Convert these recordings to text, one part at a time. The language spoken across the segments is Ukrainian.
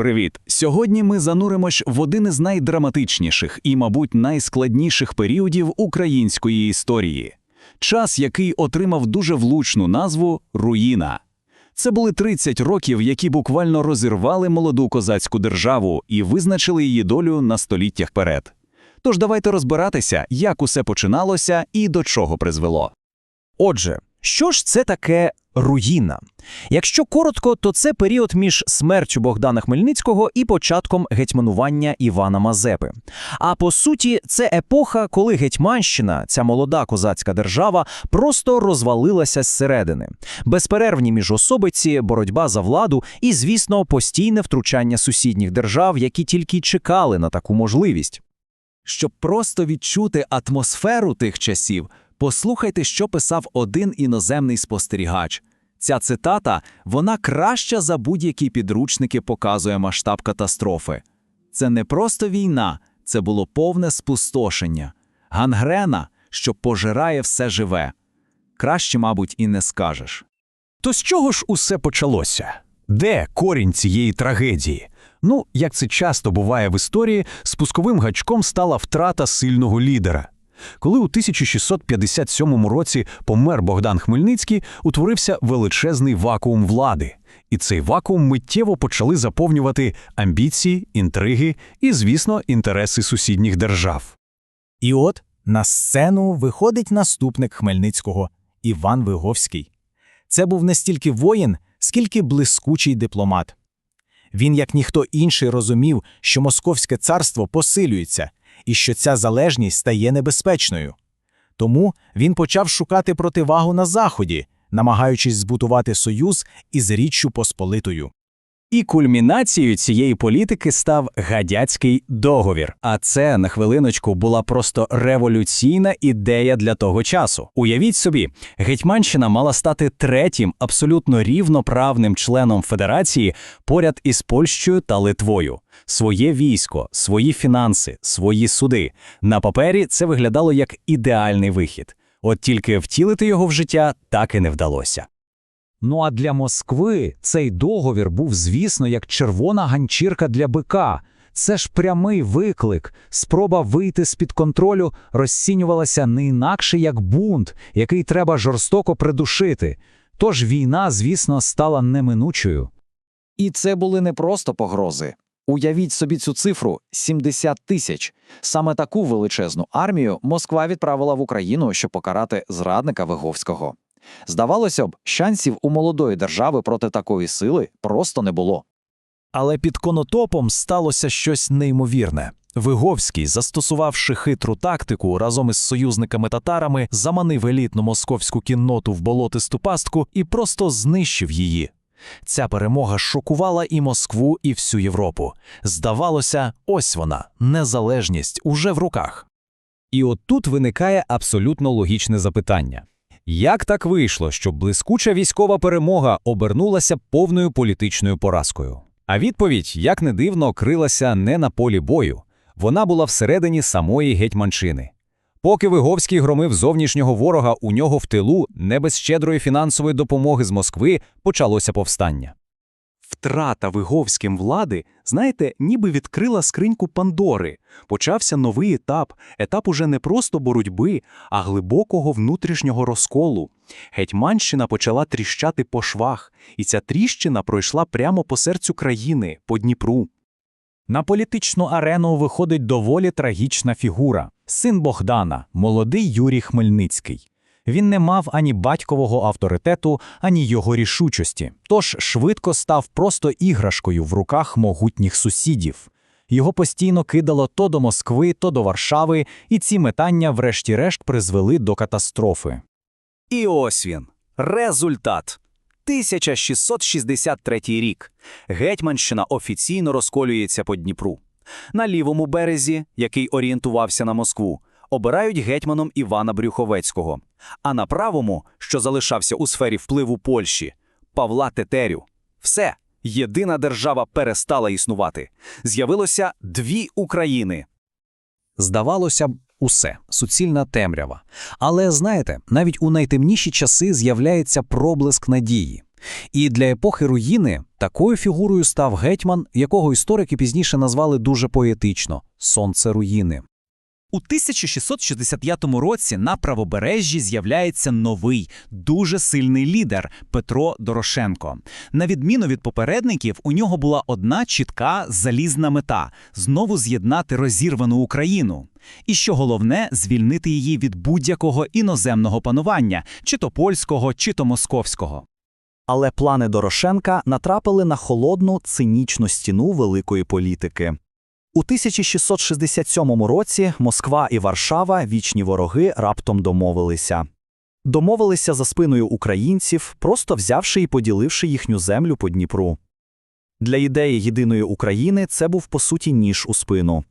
Привіт! Сьогодні ми зануримось в один із найдраматичніших і, мабуть, найскладніших періодів української історії. Час, який отримав дуже влучну назву Руїна. Це були 30 років, які буквально розірвали молоду козацьку державу і визначили її долю на століття вперед. Тож давайте розбиратися, як усе починалося і до чого призвело. Отже, що ж це таке руїна? Якщо коротко, то це період між смертю Богдана Хмельницького і початком гетьманування Івана Мазепи. А по суті, це епоха, коли Гетьманщина, ця молода козацька держава, просто розвалилася зсередини. Безперервні міжособиці, боротьба за владу і, звісно, постійне втручання сусідніх держав, які тільки чекали на таку можливість. Щоб просто відчути атмосферу тих часів, послухайте, що писав один іноземний спостерігач. Ця цитата, вона краща за будь-які підручники показує масштаб катастрофи. Це не просто війна, це було повне спустошення. Гангрена, що пожирає все живе. Краще, мабуть, і не скажеш. То з чого ж усе почалося? Де корінь цієї трагедії? Ну, як це часто буває в історії, спусковим гачком стала втрата сильного лідера. Коли у 1657 році помер Богдан Хмельницький, утворився величезний вакуум влади. І цей вакуум миттєво почали заповнювати амбіції, інтриги і, звісно, інтереси сусідніх держав. І от на сцену виходить наступник Хмельницького Іван Виговський. Це був не стільки воїн, скільки блискучий дипломат. Він, як ніхто інший, розумів, що Московське царство посилюється і що ця залежність стає небезпечною. Тому він почав шукати противагу на Заході, намагаючись збутувати союз із Річчю Посполитою. І кульмінацією цієї політики став гадяцький договір. А це на хвилиночку була просто революційна ідея для того часу. Уявіть собі, Гетьманщина мала стати третім абсолютно рівноправним членом федерації поряд із Польщею та Литвою. Своє військо, свої фінанси, свої суди. На папері це виглядало як ідеальний вихід. От тільки втілити його в життя так і не вдалося. Ну а для Москви цей договір був, звісно, як червона ганчірка для бика. Це ж прямий виклик. Спроба вийти з-під контролю розцінювалася не інакше як бунт, який треба жорстоко придушити. Тож війна, звісно, стала неминучою. І це були не просто погрози. Уявіть собі цю цифру 70 тисяч. Саме таку величезну армію Москва відправила в Україну, щоб покарати зрадника Виговського. Здавалося б, шансів у молодої держави проти такої сили просто не було. Але під конотопом сталося щось неймовірне. Виговський, застосувавши хитру тактику, разом із союзниками-татарами, заманив елітну московську кінноту в болотисту пастку і просто знищив її. Ця перемога шокувала і Москву, і всю Європу. Здавалося, ось вона, незалежність уже в руках. І от тут виникає абсолютно логічне запитання. Як так вийшло, що блискуча військова перемога обернулася повною політичною поразкою? А відповідь, як не дивно, крилася не на полі бою. Вона була всередині самої гетьманщини. Поки Виговський громив зовнішнього ворога у нього в тилу, не без щедрої фінансової допомоги з Москви почалося повстання. Втрата Виговським влади, знаєте, ніби відкрила скриньку Пандори. Почався новий етап, етап уже не просто боротьби, а глибокого внутрішнього розколу. Гетьманщина почала тріщати по швах, і ця тріщина пройшла прямо по серцю країни, по Дніпру. На політичну арену виходить доволі трагічна фігура син Богдана, молодий Юрій Хмельницький. Він не мав ані батькового авторитету, ані його рішучості, тож швидко став просто іграшкою в руках могутніх сусідів. Його постійно кидало то до Москви, то до Варшави, і ці метання, врешті-решт, призвели до катастрофи. І ось він. Результат. 1663 рік. Гетьманщина офіційно розколюється по Дніпру. На лівому березі, який орієнтувався на Москву, обирають гетьманом Івана Брюховецького, а на правому, що залишався у сфері впливу Польщі, Павла Тетерю. Все, єдина держава перестала існувати. З'явилося дві України. Здавалося б, усе суцільна темрява. Але знаєте, навіть у найтемніші часи з'являється проблиск надії. І для епохи руїни такою фігурою став гетьман, якого історики пізніше назвали дуже поетично сонце руїни. У 1665 році на правобережжі з'являється новий, дуже сильний лідер Петро Дорошенко. На відміну від попередників, у нього була одна чітка залізна мета знову з'єднати розірвану Україну. І що головне, звільнити її від будь-якого іноземного панування, чи то польського, чи то московського. Але плани Дорошенка натрапили на холодну, цинічну стіну великої політики. У 1667 році Москва і Варшава, вічні вороги, раптом домовилися. Домовилися за спиною українців, просто взявши і поділивши їхню землю по Дніпру. Для ідеї єдиної України це був по суті ніж у спину.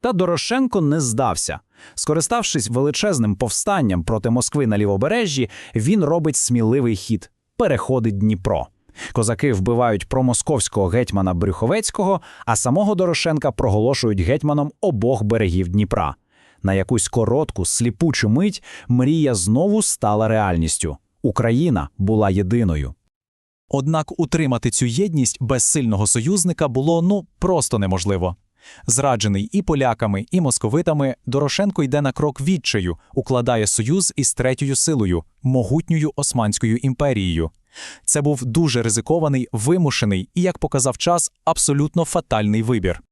Та Дорошенко не здався. Скориставшись величезним повстанням проти Москви на лівобережжі, він робить сміливий хід – переходить Дніпро. Козаки вбивають промосковського гетьмана Брюховецького, а самого Дорошенка проголошують гетьманом обох берегів Дніпра. На якусь коротку, сліпучу мить мрія знову стала реальністю. Україна була єдиною. Однак утримати цю єдність без сильного союзника було ну просто неможливо. Зраджений і поляками, і московитами, Дорошенко йде на крок відчаю, укладає союз із третьою силою могутньою Османською імперією. Це був дуже ризикований, вимушений і, як показав час, абсолютно фатальний вибір.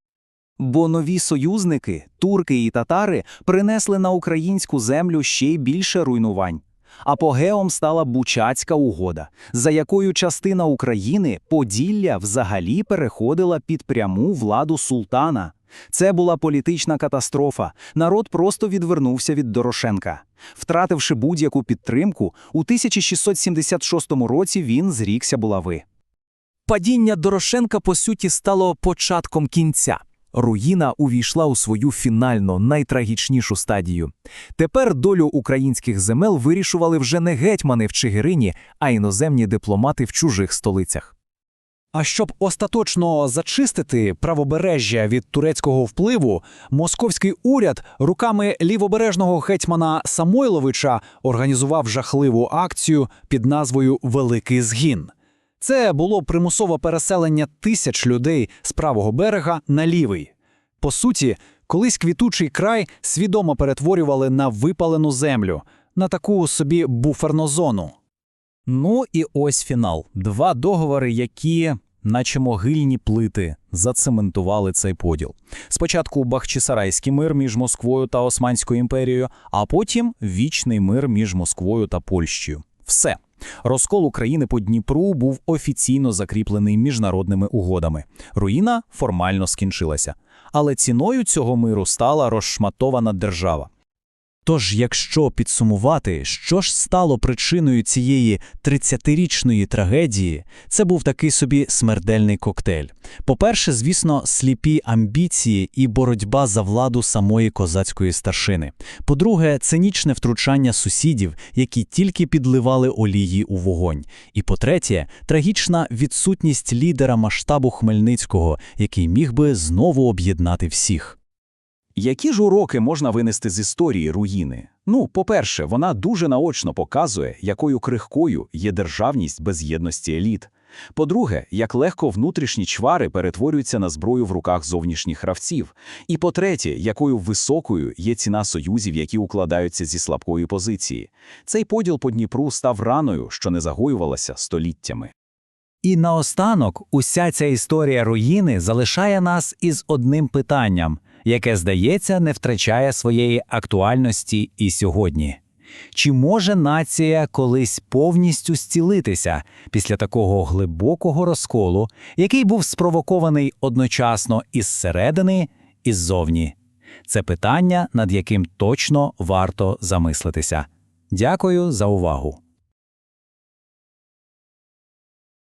Бо нові союзники, турки і татари, принесли на українську землю ще й більше руйнувань. Апогеом стала Бучацька угода, за якою частина України, Поділля, взагалі переходила під пряму владу султана. Це була політична катастрофа. Народ просто відвернувся від Дорошенка. Втративши будь-яку підтримку, у 1676 році він зрікся булави. Падіння Дорошенка, по суті, стало початком кінця. Руїна увійшла у свою фінально найтрагічнішу стадію. Тепер долю українських земел вирішували вже не гетьмани в Чигирині, а іноземні дипломати в чужих столицях. А щоб остаточно зачистити правобережжя від турецького впливу, московський уряд руками лівобережного гетьмана Самойловича організував жахливу акцію під назвою Великий згін. Це було примусове переселення тисяч людей з правого берега на лівий. По суті, колись квітучий край свідомо перетворювали на випалену землю, на таку собі буферну зону. Ну і ось фінал. Два договори, які, наче могильні плити, зацементували цей поділ. Спочатку Бахчисарайський мир між Москвою та Османською імперією, а потім вічний мир між Москвою та Польщею. Все. Розкол України по Дніпру був офіційно закріплений міжнародними угодами. Руїна формально скінчилася. Але ціною цього миру стала розшматована держава. Тож, якщо підсумувати, що ж стало причиною цієї 30-річної трагедії, це був такий собі смердельний коктейль. По-перше, звісно, сліпі амбіції і боротьба за владу самої козацької старшини. По-друге, цинічне втручання сусідів, які тільки підливали олії у вогонь. І по-третє, трагічна відсутність лідера масштабу Хмельницького, який міг би знову об'єднати всіх. Які ж уроки можна винести з історії руїни? Ну, по-перше, вона дуже наочно показує, якою крихкою є державність без єдності еліт. По-друге, як легко внутрішні чвари перетворюються на зброю в руках зовнішніх гравців. І по-третє, якою високою є ціна союзів, які укладаються зі слабкої позиції. Цей поділ по Дніпру став раною, що не загоювалася століттями. І наостанок уся ця історія руїни залишає нас із одним питанням, яке, здається, не втрачає своєї актуальності і сьогодні. Чи може нація колись повністю зцілитися після такого глибокого розколу, який був спровокований одночасно із середини і ззовні? Це питання, над яким точно варто замислитися. Дякую за увагу.